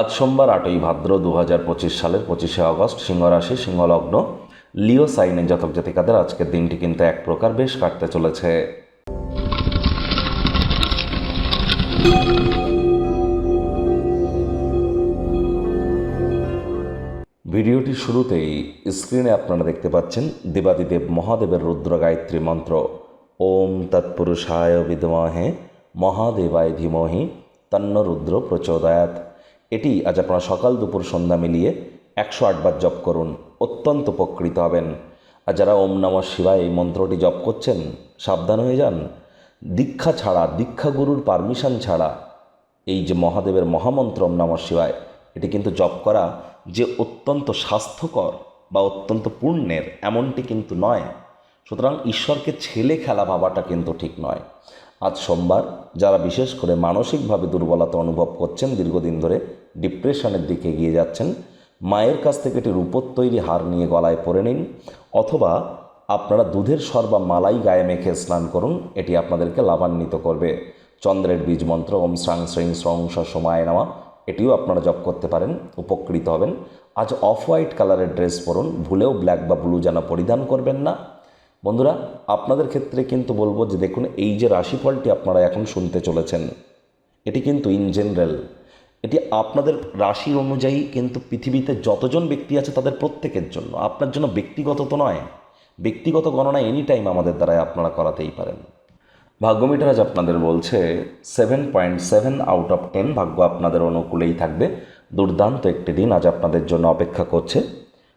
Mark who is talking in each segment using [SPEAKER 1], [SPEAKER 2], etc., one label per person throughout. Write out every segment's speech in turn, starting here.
[SPEAKER 1] আজ সোমবার আটই ভাদ্র দু হাজার পঁচিশ সালের পঁচিশে আগস্ট, সিংহরাশি, সিংহলগ্ন, লিও সাইনের জাতক জাতিকাদের আজকের দিনটি কিন্তু এক প্রকার বেশ কাটতে চলেছে। ভিডিওটির শুরুতেই স্ক্রিনে আপনারা দেখতে পাচ্ছেন দেবাদিদেব মহাদেবের রুদ্র গায়ত্রী মন্ত্র। ওম তৎপুরুষায় বিদ্মহে মহাদেবায় ধীমহি, তন্ন রুদ্র প্রচোদয়াত এটি আজ আপনারা সকাল দুপুর সন্ধ্যা মিলিয়ে একশো আটবার জপ করুন, অত্যন্ত উপকৃত হবেন। আর যারা ওম নমঃ শিবায় এই মন্ত্রটি জপ করছেন, সাবধান হয়ে যান। দীক্ষা ছাড়া দীক্ষাগুরুর পারমিশন ছাড়া এই যে মহাদেবের মহামন্ত্র ওম নমঃ শিবায়, এটি কিন্তু জপ করা যে অত্যন্ত স্বাস্থ্যকর বা অত্যন্ত পুণ্যের, এমনটি কিন্তু নয়। সুতরাং ঈশ্বরকে ছেলে খেলা ভাবাটা কিন্তু ঠিক নয়। আজ সোমবার যারা বিশেষ করে মানসিকভাবে দুর্বলতা অনুভব করছেন দীর্ঘদিন ধরে ডিপ্রেশনের দিকে এগিয়ে যাচ্ছেন। মায়ের কাছ থেকে একটি রূপোর তৈরি হার নিয়ে গলায় পরে নিন, অথবা আপনারা দুধের সর বা মালাই গায়ে মেখে স্নান করুন, এটি আপনাদেরকে লাভান্বিত করবে। চন্দ্রের বীজ মন্ত্র, ওম শ্রাং শ্রেং শ্রং সময় নেওয়া এটিও আপনারা জপ করতে পারেন, উপকৃত হবেন। আজ অফ হোয়াইট কালারের ড্রেস পরুন, ভুলেও ব্ল্যাক বা ব্লু যেন পরিধান করবেন না। বন্ধুরা, আপনাদের ক্ষেত্রে কিন্তু বলব যে দেখুন, এই যে রাশিফলটি আপনারা এখন শুনতে চলেছেন, এটি কিন্তু ইন জেনারেল। এটি আপনাদের রাশির অনুযায়ী কিন্তু পৃথিবীতে যতজন ব্যক্তি আছে তাদের প্রত্যেকের জন্য। আপনার জন্য ব্যক্তিগত তো নয়, ব্যক্তিগত গণনা এনি টাইম আমাদের দ্বারাই আপনারা করাতেই পারেন। ভাগ্যমিটার আজ আপনাদের বলছে seven point seven out of ten ভাগ্য আপনাদের অনুকূলেই থাকবে। দুর্দান্ত একটি দিন আজ আপনাদের জন্য অপেক্ষা করছে।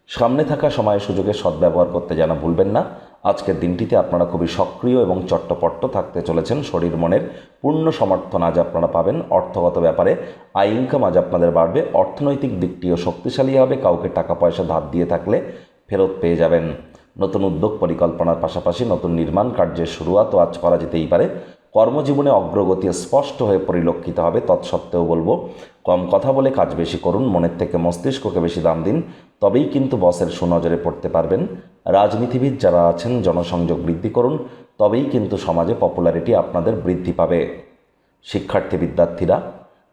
[SPEAKER 1] সামনে থাকা সময় সুযোগে সদ্ব্যবহার করতে যেন ভুলবেন না। আজকের দিনটিতে আপনারা খুবই সক্রিয় এবং চট্টপট্ট থাকতে চলেছেন। শরীর মনের পূর্ণ সমর্থন আজ আপনারা পাবেন। অর্থগত ব্যাপারে আয় ইনকাম আজ আপনাদের বাড়বে। অর্থনৈতিক দিকটিও শক্তিশালী হবে। কাউকে টাকা পয়সা ধার দিয়ে থাকলে ফেরত পেয়ে যাবেন। নতুন উদ্যোগ পরিকল্পনার পাশাপাশি নতুন নির্মাণ কার্যের শুরুয়াতও আজ করা যেতেই পারে। কর্মজীবনে অগ্রগতি স্পষ্ট হয়ে পরিলক্ষিত হবে, তৎসত্ত্বেও বলব, কম কথা বলে কাজ বেশি করুন, মনের থেকে মস্তিষ্ককে বেশি দাম দিন, তবেই কিন্তু বসের সুনজরে পড়তে পারবেন। রাজনীতিবিদ যারা আছেন, জনসংযোগ বৃদ্ধি করুন, তবেই কিন্তু সমাজে পপুলারিটি আপনাদের বৃদ্ধি পাবে। শিক্ষার্থী বিদ্যার্থীরা,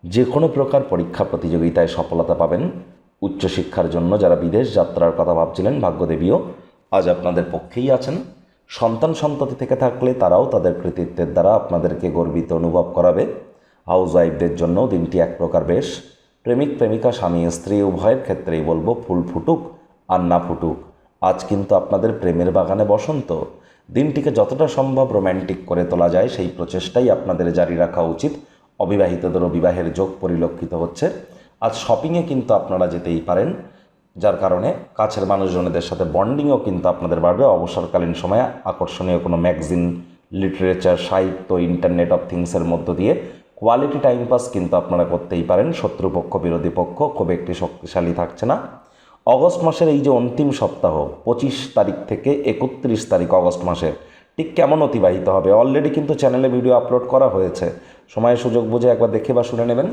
[SPEAKER 1] যে কোনো প্রকার পরীক্ষা প্রতিযোগিতায় সফলতা পাবেন। উচ্চশিক্ষার জন্য যারা বিদেশ যাত্রার কথা ভাবছিলেন, ভাগ্যদেবীও আজ আপনাদের পক্ষেই আছেন। সন্তান সন্ততি থেকে থাকলে তারাও তাদের কৃতিত্বের দ্বারা আপনাদেরকে গর্বিত অনুভব করাবে। হাউস ওয়াইফদের জন্য দিনটি এক প্রকার বেশ। প্রেমিক, প্রেমিকা, স্বামী, স্ত্রী, উভয়ের ক্ষেত্রেই বলব ফুল ফুটুক, আর না ফুটুক। আজ কিন্তু আপনাদের প্রেমের বাগানে বসন্ত। দিনটিকে যতটা সম্ভব রোম্যান্টিক করে তোলা যায়, সেই প্রচেষ্টাই আপনাদের জারি রাখা উচিত। অবিবাহিতদেরও বিবাহের যোগ পরিলক্ষিত হচ্ছে। আজ শপিংয়ে কিন্তু আপনারা যেতেই পারেন। যার কারণে কাছের মানুষজনদের সাথে বন্ডিংও কিন্তু আপনাদের বাড়বে। অবসরকালীন সময়ে আকর্ষণীয় কোনো ম্যাগজিন, লিটারেচার, সাহিত্য, ইন্টারনেট অফ থিংসের মধ্য দিয়ে কোয়ালিটি টাইম পাস কিন্তু আপনারা করতেই পারেন। শত্রুপক্ষ, বিরোধী পক্ষ খুব একটি শক্তিশালী থাকছে না। অগস্ট মাসের এই যে অন্তিম সপ্তাহ, পঁচিশ তারিখ থেকে একত্রিশ তারিখ অগস্ট মাসের ঠিক কেমন অতিবাহিত হবে? অলরেডি কিন্তু চ্যানেলে ভিডিও আপলোড করা হয়েছে। সময় সুযোগ বুঝে একবার দেখে বা শুনে নেবেন।